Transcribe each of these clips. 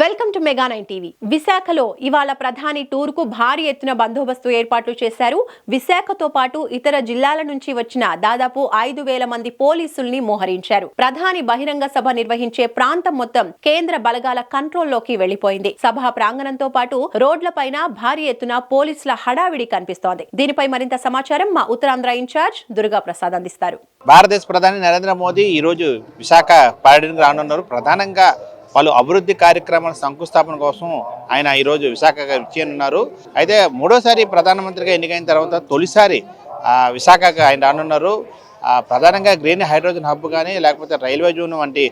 Welcome to Mega nine TV. విశాఖలో ఇవాళ ప్రధాని టూర్కు భారీ ఎత్తున బందోబస్తు ఏర్పాట్లు చేశారు. విశాఖతో పాటు ఇతర జిల్లాల నుంచి వచ్చిన దాదాపు ఐదు వేల మంది పోలీసుల్ని మోహరించారు. ప్రధాని బహిరంగ సభ నిర్వహించే ప్రాంతం మొత్తం కేంద్ర బలగాల కంట్రోల్లోకి వెళ్ళిపోయింది సభా ప్రాంగణంతో పాటు రోడ్లపైన భారీ ఎత్తున పోలీసుల హడావిడి కనిపిస్తోంది. దీనిపై మరింత సమాచారం మా ఉత్తరాంధ్ర ఇన్ఛార్జ్ దుర్గా ప్రసాద్ అందిస్తారు. భారతదేశ ప్రధాని నరేంద్ర మోదీ ఈరోజు విశాఖ పర్యటనకు రానున్నారు. ప్రధానంగా పలు అభివృద్ధి కార్యక్రమాల శంకుస్థాపన కోసం ఆయన ఈరోజు విశాఖ ఉన్నారు అయితే మూడోసారి ప్రధానమంత్రిగా ఎన్నికైన తర్వాత తొలిసారి విశాఖకు ఆయన రానున్నారు. ప్రధానంగా గ్రీన్ హైడ్రోజన్ హబ్ కానీ లేకపోతే రైల్వే జోన్ వంటి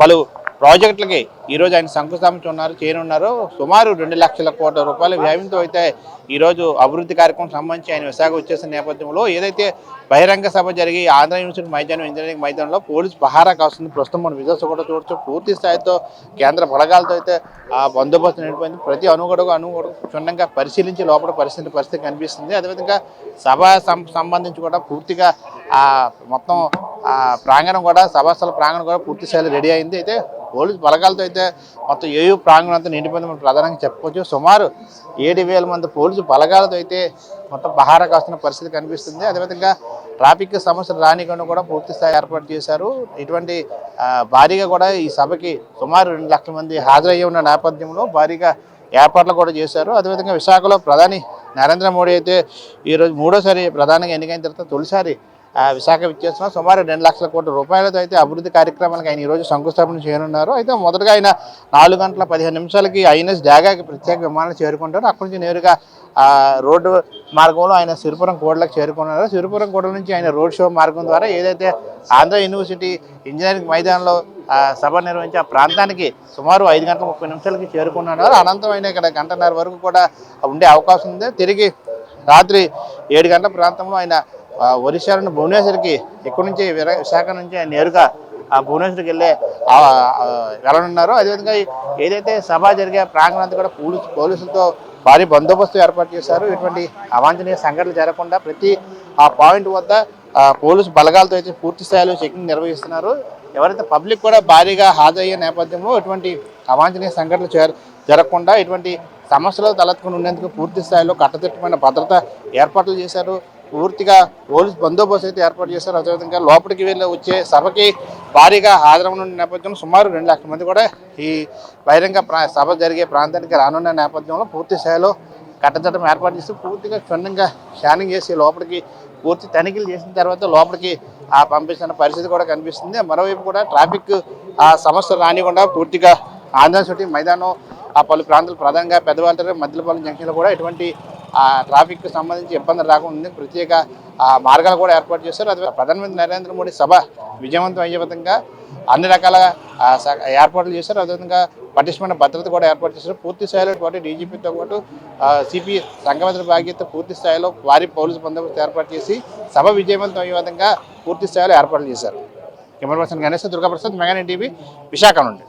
పలు ప్రాజెక్టులకి ఈరోజు ఆయన శంకుస్థాపించి ఉన్నారు చేయనున్నారు. సుమారు రెండు లక్షల కోట్ల రూపాయల వ్యయంతో అయితే ఈరోజు అభివృద్ధి కార్యక్రమం సంబంధించి ఆయన విశాఖ వచ్చేసిన నేపథ్యంలో ఏదైతే బహిరంగ సభ జరిగి ఆంధ్ర యూనివర్సిటీ మైదానం ఇంజనీరింగ్ మైదానంలో పోలీస్ పహారా కాస్తుంది ప్రస్తుతం మనం విజయస్ కూడా చూడొచ్చు. పూర్తి స్థాయితో కేంద్ర బలగాలతో అయితే ఆ బందోబస్తు నడిపోయింది ప్రతి అనుగడకు అనుగడకు క్షుణ్ణంగా పరిశీలించి లోపల పరిస్థితి పరిస్థితి కనిపిస్తుంది. అదేవిధంగా సభ సం- సంబంధించి కూడా పూర్తిగా ఆ మొత్తం ఆ ప్రాంగణం కూడా సభాస్థల ప్రాంగణం కూడా పూర్తి స్థాయిలో రెడీ అయింది. అయితే పోలీస్ బలగాలతో అయితే మొత్తం ఏయూ ప్రాంగణం అంతా నిండిపోయింది మనం ప్రధానంగా చెప్పుకోవచ్చు. సుమారు ఏడు వేల మంది పోలీసు బలగాలతో అయితే మొత్తం పహారా కాస్తున్న పరిస్థితి కనిపిస్తుంది. అదేవిధంగా ట్రాఫిక్ సమస్యలు రానికుండా కూడా పూర్తి స్థాయి ఏర్పాటు చేశారు. ఇటువంటి భారీగా కూడా ఈ సభకి సుమారు రెండు లక్షల మంది హాజరయ్యి ఉన్న నేపథ్యంలో భారీగా ఏర్పాట్లు కూడా చేశారు. అదేవిధంగా విశాఖలో ప్రధాని నరేంద్ర మోడీ అయితే ఈరోజు మూడోసారి ప్రధానంగా ఎన్నికైన తర్వాత తొలిసారి విశాఖ విచ్చేస్తున్న సుమారు రెండు లక్షల కోట్ల రూపాయలతో అయితే అభివృద్ధి కార్యక్రమాలకు ఆయన ఈరోజు శంకుస్థాపన చేయనున్నారు. అయితే మొదటగా ఆయన నాలుగు గంటల పదిహేను నిమిషాలకి ఐఎన్ఎస్ డాగాకి ప్రత్యేక విమానాలు చేరుకుంటారు. అక్కడి నుంచి నేరుగా రోడ్డు మార్గంలో ఆయన సిరిపురం కోటలకు చేరుకున్నారు. సిరిపురం కోటల నుంచి ఆయన రోడ్ షో మార్గం ద్వారా ఏదైతే ఆంధ్ర యూనివర్సిటీ ఇంజనీరింగ్ మైదానంలో సభ నిర్వహించి ఆ ప్రాంతానికి సుమారు ఐదు గంటల ముప్పై నిమిషాలకి చేరుకున్నారు అనంతరం ఆయన ఇక్కడ గంటన్నర వరకు కూడా ఉండే అవకాశం ఉంది. తిరిగి రాత్రి ఏడు గంటల ప్రాంతంలో ఆయన ఒరిస్సాలోని భువనేశ్వర్కి ఇక్కడి నుంచి విశాఖ నుంచి ఆయన నేరుగా ఆ భువనేశ్వర్కి వెళ్ళే వెళ్ళనున్నారో. అదేవిధంగా ఏదైతే సభ జరిగే ప్రాంగణంతా కూడా పోలీసు పోలీసులతో భారీ బందోబస్తు ఏర్పాటు చేశారు. ఇటువంటి అవాంఛనీయ సంఘటనలు జరగకుండా ప్రతి ఆ పాయింట్ వద్ద పోలీసు బలగాలతో అయితే పూర్తి స్థాయిలో చెకింగ్ నిర్వహిస్తున్నారు. ఎవరైతే పబ్లిక్ కూడా భారీగా హాజరయ్యే నేపథ్యంలో ఇటువంటి అవాంఛనీయ సంఘటనలు జరగకుండా ఇటువంటి సమస్యలు తలెత్తుకుని ఉండేందుకు పూర్తి స్థాయిలో కట్టదిట్టమైన భద్రత ఏర్పాట్లు చేశారు. పూర్తిగా పోలీస్ బందోబస్తు అయితే ఏర్పాటు చేశారు. అదేవిధంగా లోపలికి వెళ్ళి వచ్చే సభకి భారీగా హాజరవున్న నేపథ్యంలో సుమారు రెండు లక్షల మంది కూడా ఈ బహిరంగ ప్రా- సభ జరిగే ప్రాంతానికి రానున్న నేపథ్యంలో పూర్తి స్థాయిలో కట్టచట్టం ఏర్పాటు చేసి పూర్తిగా క్షుణ్ణంగా స్కానింగ్ చేసి లోపలికి పూర్తి తనిఖీలు చేసిన తర్వాత లోపలికి ఆ పంపిస్తున్న పరిస్థితి కూడా కనిపిస్తుంది. మరోవైపు కూడా ట్రాఫిక్ ఆ సమస్య రానియకుండా పూర్తిగా ఆంధ్ర మైదానం ఆ పలు ప్రాంతాలు ప్రధానంగా పెద్దవాళ్ళ మధ్యలపాలెం జంక్షన్లో కూడా ఎటువంటి ఆ ట్రాఫిక్ సంబంధించి ఇబ్బంది రాకుండా ప్రత్యేక మార్గాలు కూడా ఏర్పాటు చేశారు. అది ప్రధానమంత్రి నరేంద్ర మోడీ సభ విజయవంతం అయ్యే విధంగా అన్ని రకాల స- ఏర్పాట్లు చేశారు. అదేవిధంగా పటిష్టమైన భద్రత కూడా ఏర్పాటు చేశారు. పూర్తి స్థాయిలో పాటు డీజీపీతో పాటు సిపి సంఘమిత్ర బాధ్యత పూర్తి స్థాయిలో వారి పోలీసు బందోబస్తు ఏర్పాటు చేసి సభ విజయవంతం అయ్యే విధంగా పూర్తి స్థాయిలో ఏర్పాట్లు చేశారు. కెమెరా పర్సన్ గణేష్ దుర్గాప్రసాద్ మెగానీ టీవీ విశాఖ నుండి.